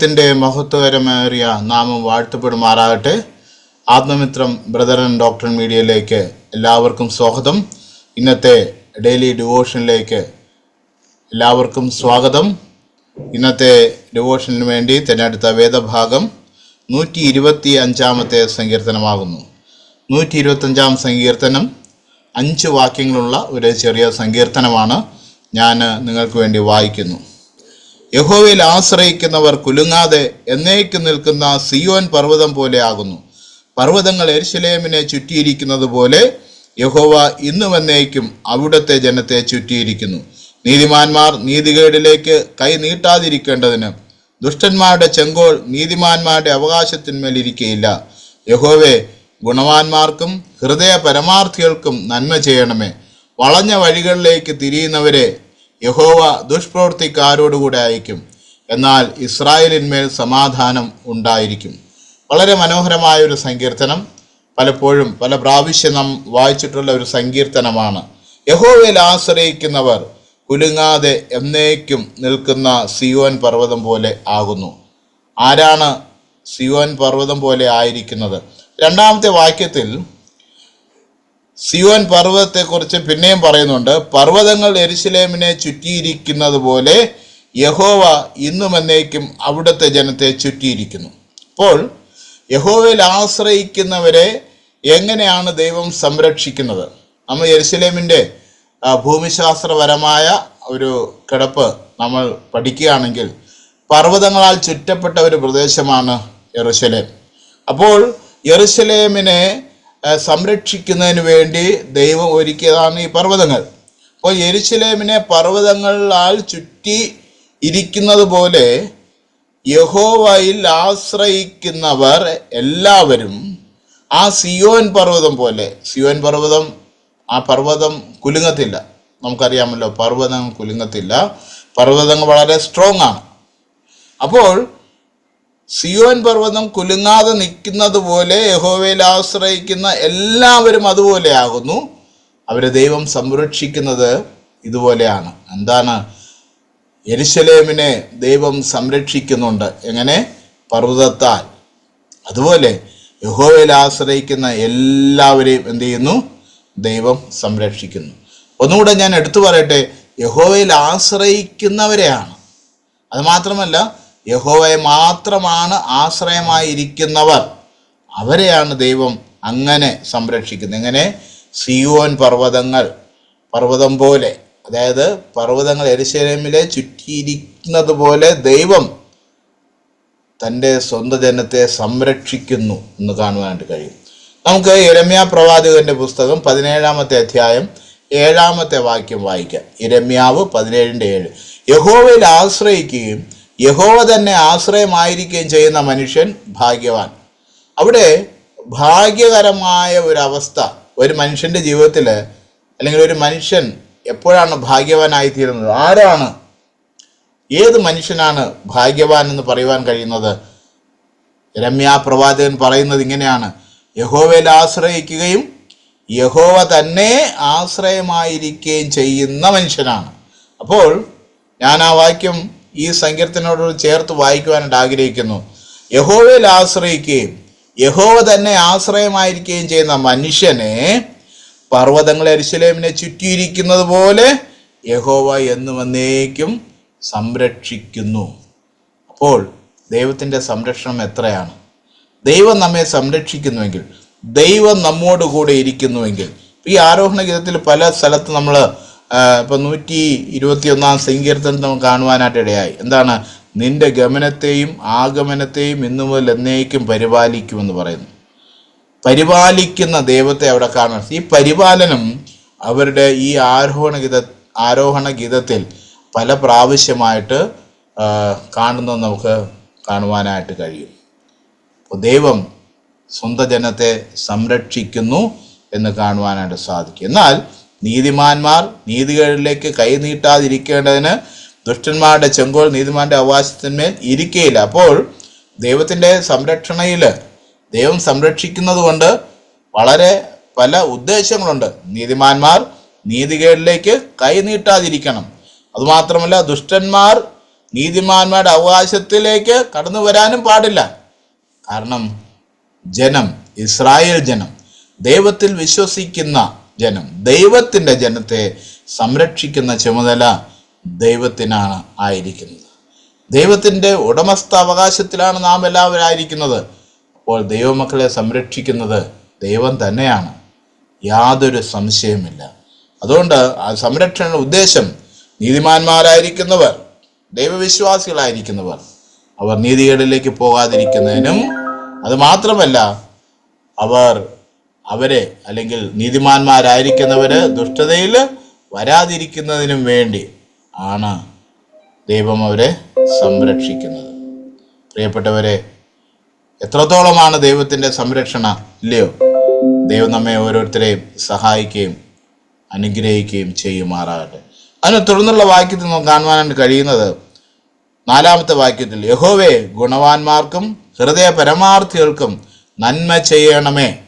ദൈവത്തിന്റെ മഹത്വകരമേറിയ നാമം വാഴ്ത്തപ്പെടുമാറാകട്ടെ. ആത്മമിത്രം ബ്രദർ ആൻഡ് ഡോക്ടർ മീഡിയയിലേക്ക് എല്ലാവർക്കും സ്വാഗതം. ഇന്നത്തെ ഡെയിലി ഡിവോഷനിലേക്ക് എല്ലാവർക്കും സ്വാഗതം. ഇന്നത്തെ ഡിവോഷനു വേണ്ടി തിരഞ്ഞെടുത്ത വേദഭാഗം നൂറ്റി ഇരുപത്തി അഞ്ചാമത്തെ സങ്കീർത്തനമാകുന്നു. നൂറ്റി ഇരുപത്തഞ്ചാം സങ്കീർത്തനം അഞ്ച് വാക്യങ്ങളുള്ള ഒരു ചെറിയ സങ്കീർത്തനമാണ്. ഞാൻ നിങ്ങൾക്ക് വേണ്ടി വായിക്കുന്നു. യഹോവയിൽ ആശ്രയിക്കുന്നവർ കുലുങ്ങാതെ എന്നേക്കും നിൽക്കുന്ന സിയോൻ പർവതം പോലെ ആകുന്നു. പർവതങ്ങൾ എരിശിലേമിനെ ചുറ്റിയിരിക്കുന്നത് പോലെ യഹോവ ഇന്നും എന്നേക്കും അവിടുത്തെ ജനത്തെ ചുറ്റിയിരിക്കുന്നു. നീതിമാന്മാർ നീതികേടിലേക്ക് കൈ നീട്ടാതിരിക്കേണ്ടതിന് ദുഷ്ടന്മാരുടെ ചെങ്കോൾ നീതിമാന്മാരുടെ അവകാശത്തിന്മേൽ ഇരിക്കയില്ല. യഹോവേ ഗുണവാന്മാർക്കും ഹൃദയ പരമാർത്ഥികൾക്കും നന്മ ചെയ്യണമേ. വളഞ്ഞ വഴികളിലേക്ക് തിരിയുന്നവരെ യഹോവ ദുഷ്പ്രവൃത്തിക്കാരോടുകൂടെ അയക്കും എന്നാൽ ഇസ്രായേലിന്മേൽ സമാധാനം ഉണ്ടായിരിക്കും. വളരെ മനോഹരമായ ഒരു സങ്കീർത്തനം. പലപ്പോഴും പല പ്രാവശ്യം നാം വായിച്ചിട്ടുള്ള ഒരു സങ്കീർത്തനമാണ്. യഹോവയിൽ ആശ്രയിക്കുന്നവർ കുലുങ്ങാതെ എന്നേക്കും നിൽക്കുന്ന സിയോൻ പർവതം പോലെ ആകുന്നു. ആരാണ് സിയോൻ പർവതം പോലെ ആയിരിക്കുന്നത്? രണ്ടാമത്തെ വാക്യത്തിൽ സിയോൻ പർവതത്തെക്കുറിച്ച് പിന്നെയും പറയുന്നുണ്ട് പർവതങ്ങൾ എരിശിലേമിനെ ചുറ്റിയിരിക്കുന്നത് പോലെ യഹോവ ഇന്നും എന്നേക്കും അവിടുത്തെ ജനത്തെ ചുറ്റിയിരിക്കുന്നു. അപ്പോൾ യഹോവയിൽ ആശ്രയിക്കുന്നവരെ എങ്ങനെയാണ് ദൈവം സംരക്ഷിക്കുന്നത്? നമ്മൾ എരിശിലേമിന്റെ ഭൂമിശാസ്ത്രപരമായ ഒരു കിടപ്പ് നമ്മൾ പഠിക്കുകയാണെങ്കിൽ പർവതങ്ങളാൽ ചുറ്റപ്പെട്ട ഒരു പ്രദേശമാണ് എറുശലേം അപ്പോൾ യെറുശലേമിനെ ആ, സംരക്ഷിക്കുന്നതിന് വേണ്ടി ദൈവം ഒരുക്കിയതാണ് ഈ പർവതങ്ങൾ. അപ്പോൾ എരിശിലേമിനെ പർവതങ്ങളാൽ ചുറ്റി ഇരിക്കുന്നത് പോലെ യഹോവയിൽ ആശ്രയിക്കുന്നവർ എല്ലാവരും ആ സിയോൻ പർവതം പോലെ സിയോൻ പർവതം ആ പർവതം കുലുങ്ങത്തില്ല. നമുക്കറിയാമല്ലോ പർവതം കുലുങ്ങത്തില്ല. പർവതങ്ങൾ വളരെ സ്ട്രോങ് ആണ്. അപ്പോൾ സിയോൻ പർവതം കുലുങ്ങാതെ നിൽക്കുന്നത് പോലെ യഹോവയിൽ ആശ്രയിക്കുന്ന എല്ലാവരും അതുപോലെ ആകുന്നു. അവരെ ദൈവം സംരക്ഷിക്കുന്നത് ഇതുപോലെയാണ്. എന്താണ്? എരിശലേമിനെ ദൈവം സംരക്ഷിക്കുന്നുണ്ട്. എങ്ങനെ? പർവതത്താൽ. അതുപോലെ യഹോവയിൽ ആശ്രയിക്കുന്ന എല്ലാവരെയും എന്ത് ചെയ്യുന്നു? ദൈവം സംരക്ഷിക്കുന്നു. ഒന്നുകൂടെ ഞാൻ എടുത്തു പറയട്ടെ. യഹോവയിൽ ആശ്രയിക്കുന്നവരെയാണ്. അത് മാത്രമല്ല യഹോവയെ മാത്രമാണ് ആശ്രയമായിരിക്കുന്നവർ. അവരെയാണ് ദൈവം അങ്ങനെ സംരക്ഷിക്കുന്നത്. എങ്ങനെ? സിയോൻ പർവതങ്ങൾ. പർവതം പോലെ അതായത് പർവതങ്ങൾ എരുശലേമിലെ ചുറ്റിയിരിക്കുന്നത് പോലെ ദൈവം തന്റെ സ്വന്തം ജനത്തെ സംരക്ഷിക്കുന്നു എന്ന് കാണുവാനായിട്ട് കഴിയും. നമുക്ക് ഇരമ്യ പ്രവാചകന്റെ പുസ്തകം പതിനേഴാമത്തെ അധ്യായം ഏഴാമത്തെ വാക്യം വായിക്കാം. ഇരമ്യാവ് പതിനേഴിന്റെ ഏഴ്. യഹോവയിൽ ആശ്രയിക്കുകയും യഹോവ തന്നെ ആശ്രയമായിരിക്കുകയും ചെയ്യുന്ന മനുഷ്യൻ ഭാഗ്യവാൻ. അവിടെ ഭാഗ്യകരമായ ഒരവസ്ഥ ഒരു മനുഷ്യന്റെ ജീവിതത്തിൽ അല്ലെങ്കിൽ ഒരു മനുഷ്യൻ എപ്പോഴാണ് ഭാഗ്യവാനായിത്തീരുന്നത് ആരാണ്? ഏത് മനുഷ്യനാണ് ഭാഗ്യവാൻ എന്ന് പറയുവാൻ കഴിയുന്നത്? രമ്യ പ്രവാചകൻ പറയുന്നത് ഇങ്ങനെയാണ്. യഹോവയിൽ ആശ്രയിക്കുകയും യഹോവ തന്നെ ആശ്രയമായിരിക്കുകയും ചെയ്യുന്ന മനുഷ്യനാണ്. അപ്പോൾ ഞാൻ ആ വാക്യം ഈ സങ്കീർത്തനോട് ചേർത്ത് വായിക്കുവാനായിട്ട് ആഗ്രഹിക്കുന്നു. യഹോവയിൽ ആശ്രയിക്കുകയും യഹോവ തന്നെ ആശ്രയമായിരിക്കുകയും ചെയ്യുന്ന മനുഷ്യനെ പർവതങ്ങൾ അരിശലേമിനെ ചുറ്റിയിരിക്കുന്നത് പോലെ യഹോവ എന്നും എന്നേക്കും സംരക്ഷിക്കുന്നു. അപ്പോൾ ദൈവത്തിന്റെ സംരക്ഷണം എത്രയാണ്? ദൈവം നമ്മെ സംരക്ഷിക്കുന്നുവെങ്കിൽ ദൈവം നമ്മോട് കൂടെ ഇരിക്കുന്നുവെങ്കിൽ ഈ ആരോഹണ ഗീതത്തിൽ പല സ്ഥലത്ത് നമ്മൾ ഇപ്പം നൂറ്റി ഇരുപത്തി ഒന്നാം സങ്കീർത്തനം നമുക്ക് കാണുവാനായിട്ട് ഇടയായി എന്താണ്? നിന്റെ ഗമനത്തെയും ആഗമനത്തെയും ഇന്നു മുതൽ എന്നേക്കും പരിപാലിക്കുമെന്ന് പറയുന്നു. പരിപാലിക്കുന്ന ദൈവത്തെ അവിടെ കാണാൻ ഈ പരിപാലനം അവരുടെ ഈ ആരോഹണ ഗീത ആരോഹണ ഗീതത്തിൽ പല പ്രാവശ്യമായിട്ട് കാണുന്ന നമുക്ക് കാണുവാനായിട്ട് കഴിയും. ദൈവം സ്വന്തം ജനത്തെ സംരക്ഷിക്കുന്നു എന്ന് കാണുവാനായിട്ട് സാധിക്കും. എന്നാൽ നീതിമാന്മാർ നീതികളിലേക്ക് കൈനീട്ടാതിരിക്കേണ്ടതിന് ദുഷ്ടന്മാരുടെ ചെങ്കോൾ നീതിമാന്റെ അവകാശത്തിന്മേൽ ഇരിക്കുകയില്ല അപ്പോൾ ദൈവത്തിന്റെ സംരക്ഷണയിൽ ദൈവം സംരക്ഷിക്കുന്നത് കൊണ്ട് വളരെ പല ഉദ്ദേശങ്ങളുണ്ട്. നീതിമാന്മാർ നീതികേടിലേക്ക് കൈനീട്ടാതിരിക്കണം അതുമാത്രമല്ല ദുഷ്ടന്മാർ നീതിമാന്മാരുടെ അവകാശത്തിലേക്ക് കടന്നു വരാനും പാടില്ല. കാരണം ജനം ഇസ്രായേൽ ജനം ദൈവത്തിൽ വിശ്വസിക്കുന്ന ജനം. ദൈവത്തിന്റെ ജനത്തെ സംരക്ഷിക്കുന്ന ചുമതല ദൈവത്തിനാണ് ആയിരിക്കുന്നത്. ദൈവത്തിന്റെ ഉടമസ്ഥ അവകാശത്തിലാണ് നാം എല്ലാവരും ആയിരിക്കുന്നത്. അപ്പോൾ ദൈവമക്കളെ സംരക്ഷിക്കുന്നത് ദൈവം തന്നെയാണ്. യാതൊരു സംശയമില്ല അതുകൊണ്ട് ആ സംരക്ഷണ ഉദ്ദേശം നീതിമാന്മാരായിരിക്കുന്നവർ ദൈവവിശ്വാസികളായിരിക്കുന്നവർ അവർ നീതികേടിലേക്ക് പോകാതിരിക്കുന്നതിനും അത് മാത്രമല്ല അവർ അവരെ അല്ലെങ്കിൽ നീതിമാന്മാരായിരിക്കുന്നവര് ദുഷ്ടതയിൽ വരാതിരിക്കുന്നതിനും വേണ്ടി ആണ് ദൈവം അവരെ സംരക്ഷിക്കുന്നത്. പ്രിയപ്പെട്ടവരെ എത്രത്തോളമാണ് ദൈവത്തിന്റെ സംരക്ഷണ ഇല്ലയോ? ദൈവം നമ്മെ ഓരോരുത്തരെയും സഹായിക്കുകയും അനുഗ്രഹിക്കുകയും ചെയ്യുമാറാകട്ടെ. അതിന് തുടർന്നുള്ള വാക്യത്തിൽ നമുക്ക് കാണുവാനായിട്ട് കഴിയുന്നത് നാലാമത്തെ വാക്യത്തിൽ യഹോവേ ഗുണവാന്മാർക്കും ഹൃദയ പരമാർത്ഥികൾക്കും നന്മ ചെയ്യണമേ.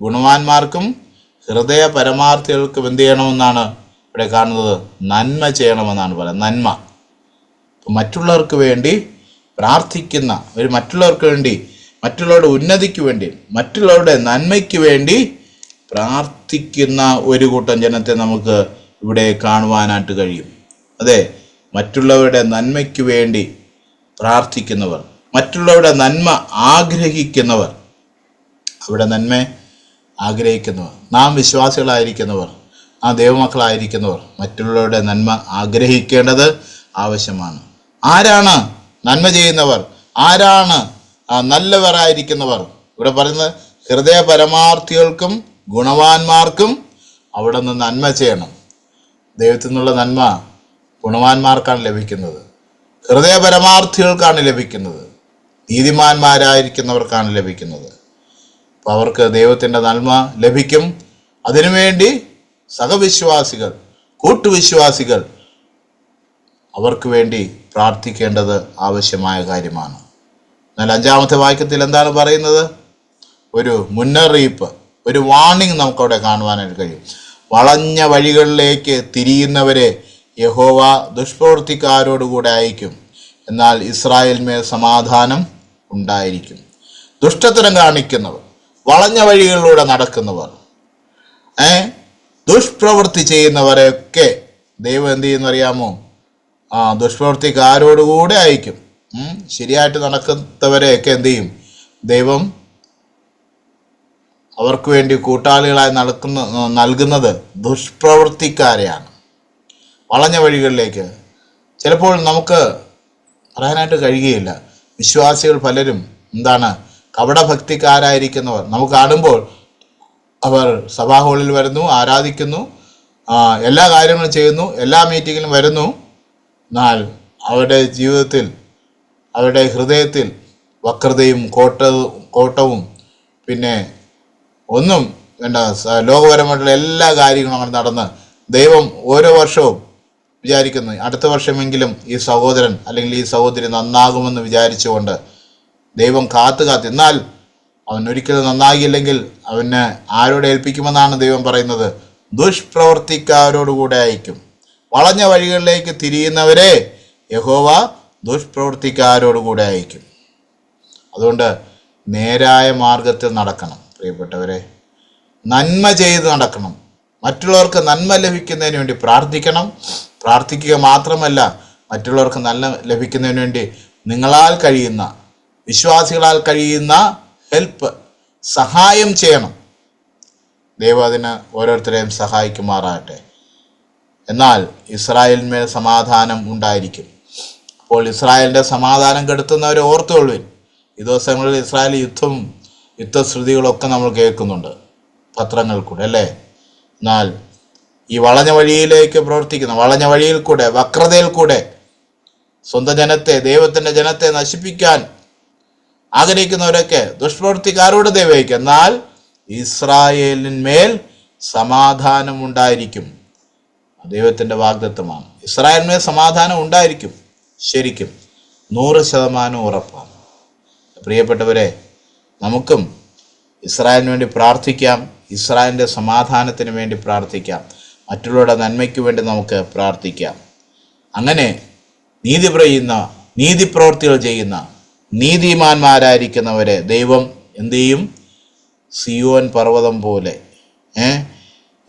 ഗുണവാന്മാർക്കും ഹൃദയ പരമാർത്ഥികൾക്കും എന്ത് ചെയ്യണമെന്നാണ് ഇവിടെ കാണുന്നത്? നന്മ ചെയ്യണമെന്നാണ് പറയുന്നത്. നന്മ. മറ്റുള്ളവർക്ക് വേണ്ടി പ്രാർത്ഥിക്കുന്ന ഒരു മറ്റുള്ളവർക്ക് വേണ്ടി മറ്റുള്ളവരുടെ ഉന്നതിക്ക് വേണ്ടി മറ്റുള്ളവരുടെ നന്മയ്ക്ക് വേണ്ടി പ്രാർത്ഥിക്കുന്ന ഒരു കൂട്ടം ജനത്തെ നമുക്ക് ഇവിടെ കാണുവാനായിട്ട് കഴിയും. അതെ മറ്റുള്ളവരുടെ നന്മയ്ക്ക് വേണ്ടി പ്രാർത്ഥിക്കുന്നവർ മറ്റുള്ളവരുടെ നന്മ ആഗ്രഹിക്കുന്നവർ. അവിടെ നന്മ ആഗ്രഹിക്കുന്നവർ നാം വിശ്വാസികളായിരിക്കുന്നവർ ആ ദൈവമക്കളായിരിക്കുന്നവർ മറ്റുള്ളവരുടെ നന്മ ആഗ്രഹിക്കേണ്ടത് ആവശ്യമാണ്. ആരാണ് നന്മ ചെയ്യുന്നവർ? ആരാണ് നല്ലവരായിരിക്കുന്നവർ? ഇവിടെ പറയുന്നത് ഹൃദയ പരമാർത്ഥികൾക്കും ഗുണവാന്മാർക്കും അവിടെ നിന്ന് നന്മ ചെയ്യണം. ദൈവത്തിൽ നിന്നുള്ള നന്മ ഗുണവാന്മാർക്കാണ് ലഭിക്കുന്നത്. ഹൃദയപരമാർത്ഥികൾക്കാണ് ലഭിക്കുന്നത്. നീതിമാന്മാരായിരിക്കുന്നവർക്കാണ് ലഭിക്കുന്നത്. അപ്പോൾ അവർക്ക് ദൈവത്തിന്റെ നന്മ ലഭിക്കും. അതിനുവേണ്ടി സഹവിശ്വാസികൾ കൂട്ടുവിശ്വാസികൾ അവർക്ക് വേണ്ടി പ്രാർത്ഥിക്കേണ്ടത് ആവശ്യമായ കാര്യമാണ്. എന്നാൽ അഞ്ചാമത്തെ വാക്യത്തിൽ എന്താണ് പറയുന്നത്? ഒരു മുന്നറിയിപ്പ് ഒരു വാണിംഗ് നമുക്കവിടെ കാണുവാനായിട്ട് കഴിയും. വളഞ്ഞ വഴികളിലേക്ക് തിരിയുന്നവരെ യഹോവ ദുഷ്പ്രവൃത്തിക്കാരോടുകൂടെ അയക്കും. എന്നാൽ ഇസ്രായേൽമേൽ സമാധാനം ഉണ്ടായിരിക്കും. ദുഷ്ടത്തരം കാണിക്കുന്നവർ വളഞ്ഞ വഴികളിലൂടെ നടക്കുന്നവർ. ഏ? ദുഷ്പ്രവൃത്തി ചെയ്യുന്നവരെയൊക്കെ ദൈവം എന്ത് ചെയ്യുന്നറിയാമോ ആ ദുഷ്പ്രവൃത്തിക്കാരോടുകൂടെ അയക്കും. ശരിയായിട്ട് നടക്കുന്നവരെയൊക്കെ എന്ത് ചെയ്യും? ദൈവം അവർക്ക് വേണ്ടി കൂട്ടാളികളായി നടക്കുന്ന നൽകുന്നത് ദുഷ്പ്രവൃത്തിക്കാരെയാണ്. വളഞ്ഞ വഴികളിലേക്ക്. ചിലപ്പോൾ നമുക്ക് പറയാനായിട്ട് കഴിയുകയില്ല. വിശ്വാസികൾ പലരും എന്താണ് കപടഭക്തിക്കാരായിരിക്കുന്നവർ നമുക്ക് കാണുമ്പോൾ അവർ സഭാ ഹാളിൽ വരുന്നു ആരാധിക്കുന്നു എല്ലാ കാര്യങ്ങളും ചെയ്യുന്നു എല്ലാ മീറ്റിങ്ങിലും വരുന്നു. എന്നാൽ അവരുടെ ജീവിതത്തിൽ അവരുടെ ഹൃദയത്തിൽ വക്രതയും കോട്ട കോട്ടവും പിന്നെ ഒന്നും വേണ്ട ലോകപരമായിട്ടുള്ള എല്ലാ കാര്യങ്ങളും അങ്ങനെ നടന്ന് ദൈവം ഓരോ വർഷവും വിചാരിക്കുന്നു. അടുത്ത വർഷമെങ്കിലും ഈ സഹോദരൻ അല്ലെങ്കിൽ ഈ സഹോദരി നന്നാകുമെന്ന് വിചാരിച്ചുകൊണ്ട് ദൈവം കാത്തു കാത്ത്. എന്നാൽ അവൻ ഒരിക്കലും നന്നാകിയില്ലെങ്കിൽ അവന് ആരോട് ഏൽപ്പിക്കുമെന്നാണ് ദൈവം പറയുന്നത്. ദുഷ്പ്രവർത്തിക്കാരോടുകൂടെ അയക്കും വളഞ്ഞ വഴികളിലേക്ക് തിരിയുന്നവരെ യഹോവ ദുഷ്പ്രവർത്തിക്കാരോടുകൂടെ അയക്കും അതുകൊണ്ട് നേരായ മാർഗത്തിൽ നടക്കണം പ്രിയപ്പെട്ടവരെ. നന്മ ചെയ്ത് നടക്കണം. മറ്റുള്ളവർക്ക് നന്മ ലഭിക്കുന്നതിന് വേണ്ടി പ്രാർത്ഥിക്കണം. പ്രാർത്ഥിക്കുക മാത്രമല്ല മറ്റുള്ളവർക്ക് നല്ല ലഭിക്കുന്നതിന് വേണ്ടി നിങ്ങളാൽ കഴിയുന്ന വിശ്വാസികളാൽ കഴിയുന്ന ഹെൽപ്പ് സഹായം ചെയ്യണം. ദൈവം അതിന് ഓരോരുത്തരെയും സഹായിക്കുമാറാകട്ടെ. എന്നാൽ ഇസ്രായേലിന്മേൽ സമാധാനം ഉണ്ടായിരിക്കും. അപ്പോൾ ഇസ്രായേലിന്റെ സമാധാനം കെടുത്തുന്നവരെ ഓർത്തുകൊള്ളുവിൻ. ഈ ദിവസങ്ങളിൽ ഇസ്രായേൽ യുദ്ധവും യുദ്ധശ്രുതികളൊക്കെ നമ്മൾ കേൾക്കുന്നുണ്ട്. പത്രങ്ങൾ കൂടെ അല്ലേ? എന്നാൽ ഈ വളഞ്ഞ വഴിയിലേക്ക് പ്രവർത്തിക്കുന്ന വളഞ്ഞ വഴിയിൽ കൂടെ വക്രതയിൽ കൂടെ സ്വന്തം ജനത്തെ ദൈവത്തിന്റെ ജനത്തെ നശിപ്പിക്കാൻ ആഗ്രഹിക്കുന്നവരൊക്കെ ദുഷ്പ്രവൃത്തിക്കാരോട് ദൈവയ്ക്ക് എന്നാൽ ഇസ്രായേലിന്മേൽ സമാധാനം ഉണ്ടായിരിക്കും ദൈവത്തിന്റെ വാഗ്ദത്വമാണ് ഇസ്രായേലിന്മേൽ സമാധാനം ഉണ്ടായിരിക്കും. ശരിക്കും നൂറ് ശതമാനം ഉറപ്പാണ്. പ്രിയപ്പെട്ടവരെ നമുക്കും ഇസ്രായേലിന് വേണ്ടി പ്രാർത്ഥിക്കാം. ഇസ്രായേലിന്റെ സമാധാനത്തിന് വേണ്ടി പ്രാർത്ഥിക്കാം. മറ്റുള്ളവരുടെ നന്മയ്ക്ക് വേണ്ടി നമുക്ക് പ്രാർത്ഥിക്കാം. അങ്ങനെ നീതി പ്രയുന്ന നീതി പ്രവൃത്തികൾ ചെയ്യുന്ന നീതിമാന്മാരായിരിക്കുന്നവരെ ദൈവം എന്തു ചെയ്യും? സിയോൻ പർവതം പോലെ ഏ?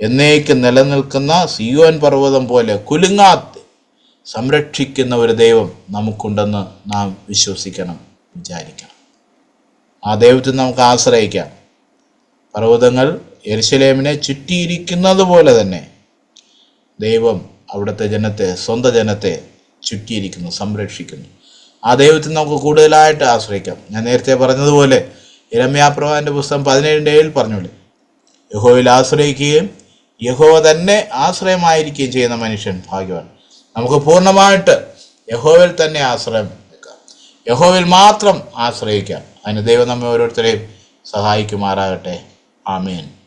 എന്നേക്ക് നിലനിൽക്കുന്ന സിയോൻ പർവതം പോലെ കുലുങ്ങാത്ത് സംരക്ഷിക്കുന്ന ഒരു ദൈവം നമുക്കുണ്ടെന്ന് നാം വിശ്വസിക്കണം വിചാരിക്കണം. ആ ദൈവത്തിൽ നമുക്ക് ആശ്രയിക്കാം. പർവതങ്ങൾ യെരുശലേമിനെ ചുറ്റിയിരിക്കുന്നത് പോലെ തന്നെ ദൈവം അവിടുത്തെ ജനത്തെ സ്വന്തം ജനത്തെ ചുറ്റിയിരിക്കുന്നു സംരക്ഷിക്കുന്നു. ആ ദൈവത്തിൽ നമുക്ക് കൂടുതലായിട്ട് ആശ്രയിക്കാം. ഞാൻ നേരത്തെ പറഞ്ഞതുപോലെ ഇരമ്യാപ്രവാന്റെ പുസ്തകം പതിനേഴിന്റെ ഏഴിൽ പറഞ്ഞോളി യഹോയിൽ ആശ്രയിക്കുകയും യഹോവ തന്നെ ആശ്രയമായിരിക്കുകയും ചെയ്യുന്ന മനുഷ്യൻ ഭാഗ്യവാൻ. നമുക്ക് പൂർണമായിട്ട് യഹോവിൽ തന്നെ ആശ്രയം വെക്കാം. യഹോവിൽ മാത്രം ആശ്രയിക്കാം. അതിന് ദൈവം നമ്മെ ഓരോരുത്തരെയും സഹായിക്കുമാറാകട്ടെ. ആമേൻ.